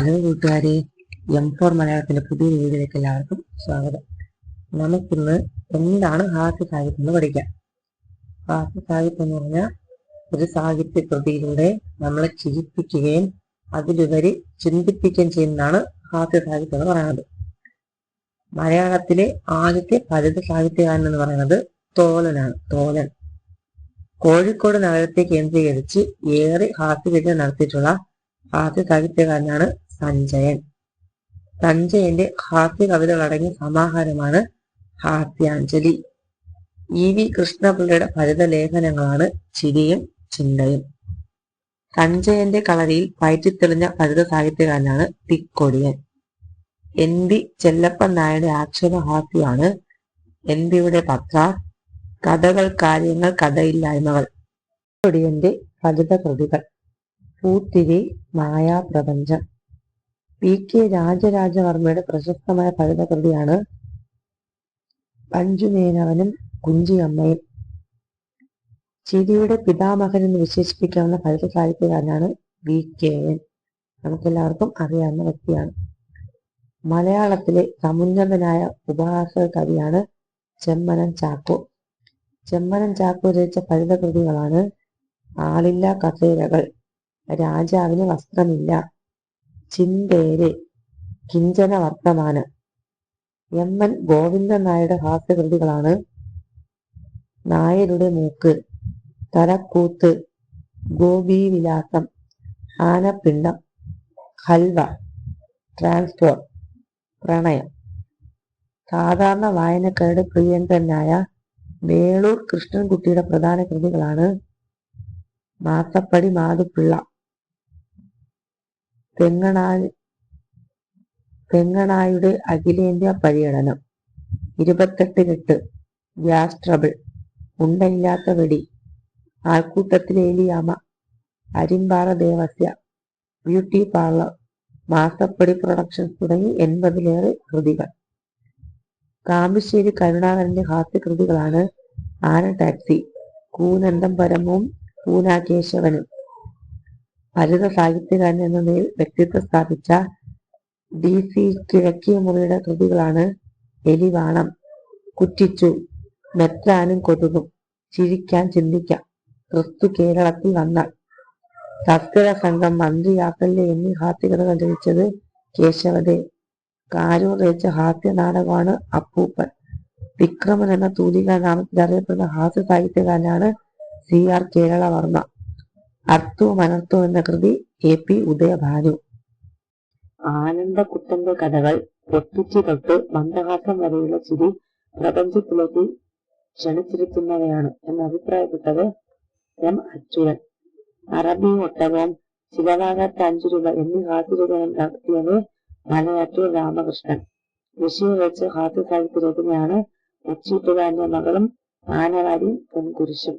Hello കൂട്ടുകാരെ M four മലയാളത്തിന്റെ പുതിയ വീഡിയോയിലേക്ക് എല്ലാവർക്കും സ്വാഗതം. നമുക്കിന്ന് എന്താണ് ഹാസ്യ സാഹിത്യം എന്ന് പഠിക്കാം. ഹാസ്യ സാഹിത്യം എന്ന് പറഞ്ഞാൽ ഒരു സാഹിത്യ കൃതിയിലൂടെ നമ്മളെ ചിരിപ്പിക്കുകയും അതിലുപരി ചിന്തിപ്പിക്കുകയും ചെയ്യുന്നതാണ് ഹാസ്യ സാഹിത്യം എന്ന് പറയുന്നത്. മലയാളത്തിലെ ആദ്യത്തെ ഫലിത സാഹിത്യകാരൻ എന്ന് പറയുന്നത് തോലനാണ് തോലൻ. കോഴിക്കോട് നഗരത്തെ കേന്ദ്രീകരിച്ച് ഏറെ ഹാസ്യവിദ്യ നടത്തിയിട്ടുള്ള ഹാസ്യ സാഹിത്യകാരനാണ് സഞ്ജയൻ. സഞ്ജയന്റെ ഹാസ്യ കവിതകൾ അടങ്ങിയ സമാഹാരമാണ് ഹാസ്യാഞ്ജലി. ഇ വി കൃഷ്ണപിള്ളയുടെ ഫലിത ലേഖനങ്ങളാണ് ചിരിയും ചിന്തയും. സഞ്ജയന്റെ കളരിയിൽ പയറ്റിത്തെളിഞ്ഞ ഫലിത സാഹിത്യകാരനാണ് തിക്കൊടിയൻ. എൻ ബി ചെല്ലപ്പൻ നായരുടെ ആക്ഷേപഹാസ്യമാണ് എൻ ബിയുടെ പത്ര കഥകൾ കാര്യങ്ങൾ കഥയില്ലായ്മകൾ. തിക്കൊടിയന്റെ ഫലിത കൃതികൾ. പൂത്തിരി മായാപ്രപഞ്ചം. പി കെ രാജരാജവർമ്മയുടെ പ്രശസ്തമായ കവിത കൃതിയാണ് പഞ്ചുമേനവനും കുഞ്ചിയമ്മയും. ചിരിയുടെ പിതാമഹൻ എന്ന് വിശേഷിപ്പിക്കാവുന്ന ഫലിത സാഹിത്യകാരനാണ് വി കെ എൻ. നമുക്കെല്ലാവർക്കും അറിയാവുന്ന വ്യക്തിയാണ്. മലയാളത്തിലെ സമുന്നതനായ ഉപഹാസ കവിയാണ് ചെമ്മനം ചാക്കോ. ചെമ്മനം ചാക്കോ രചിച്ച ഫലിത കൃതികളാണ് ആളില്ല കസേരകൾ രാജാവിന് വസ്ത്രമില്ല ചിന്തേര് കിഞ്ചന വർത്തമാനം എം. എൻ. ഗോവിന്ദൻ നായരുടെ ഹാസ്യകൃതികളാണ് നായരുടെ മൂക്ക് തലക്കൂത്ത് ഗോപീവിലാസം ആനപ്പിണ്ടം ഹൽവ ട്രാൻസ്ഫോർ പ്രണയം. സാധാരണ വായനക്കാരുടെ പ്രിയങ്കരനായ വേളൂർ കൃഷ്ണൻകുട്ടിയുടെ പ്രധാന കൃതികളാണ് മാസപ്പടി മാതുപ്പിള്ള തെങ്ങണായി പെങ്ങണായുടെ അഖിലേന്ത്യാ പര്യടനം. ഇരുപത്തെട്ട് കെട്ട് ഗ്യാസ് ട്രബിൾ ഉണ്ടയില്ലാത്ത വെടി ആൾക്കൂട്ടത്തിലെ എലിയാമ അരിമ്പാറ ദേവസ്യ ബ്യൂട്ടി പാർലർ മാസപ്പടി പ്രൊഡക്ഷൻസ് തുടങ്ങി എൺപതിലേറെ കൃതികൾ. കാമ്പശ്ശേരി കരുണാകരന്റെ ഹാസ്യകൃതികളാണ് ആന ടാക്സി കൂനന്ദം പരമവും പൂനാകേശവനും. ഫലിത സാഹിത്യകാരൻ എന്ന നിലയിൽ വ്യക്തിത്വം സ്ഥാപിച്ച ഡി സി കിഴക്കിയ മുറിയുടെ കൃതികളാണ് എലിവാണം കുറ്റിച്ചു മെത്രാനും കൊതുകും ചിരിക്കാൻ ചിന്തിക്കാം ക്രിസ്തു കേരളത്തിൽ വന്നാൽ. തസ്കര സംഘം മന്ത്രിയാക്കല്ലേ എന്നീ ഹാസ്യകഥകൾ രചിച്ചത് കേശവദേ. കാരൂർ രചിച്ച ഹാസ്യ നാടകമാണ് അപ്പൂപ്പൻ. വിക്രമൻ എന്ന തൂലിക നാമത്തിൽ അറിയപ്പെടുന്ന ഹാസ്യ സാഹിത്യകാരനാണ് സി ആർ കേരളവർമ്മ. അർത്ഥവും അനർത്ഥവും എന്ന കൃതി എ പി ഉദയഭാനു. ആനന്ദക്കുട്ടന്റെ കഥകൾ പൊട്ടിച്ചു തൊട്ട് മന്ദഹാസം വരെയുള്ള ചിരി പ്രപഞ്ചത്തിലേക്ക് ക്ഷണിച്ചിരുത്തുന്നവയാണ് എന്ന് അഭിപ്രായപ്പെട്ടത് എം അച്ചുരൻ അറബി ഒട്ടകവും ചിലവാകാത്ത അഞ്ചു രൂപ എന്നീ ഹാസ്യരചന നടത്തിയത് മലയാറ്റൂർ രാമകൃഷ്ണൻ. വിഷയം വെച്ച് ഹാസ്യ സാഹിത്യ രചനയാണ് ഉച്ചീട്ടുകാരന്റെ മകളും ആനവാരിയും പൊൻകുരിശും.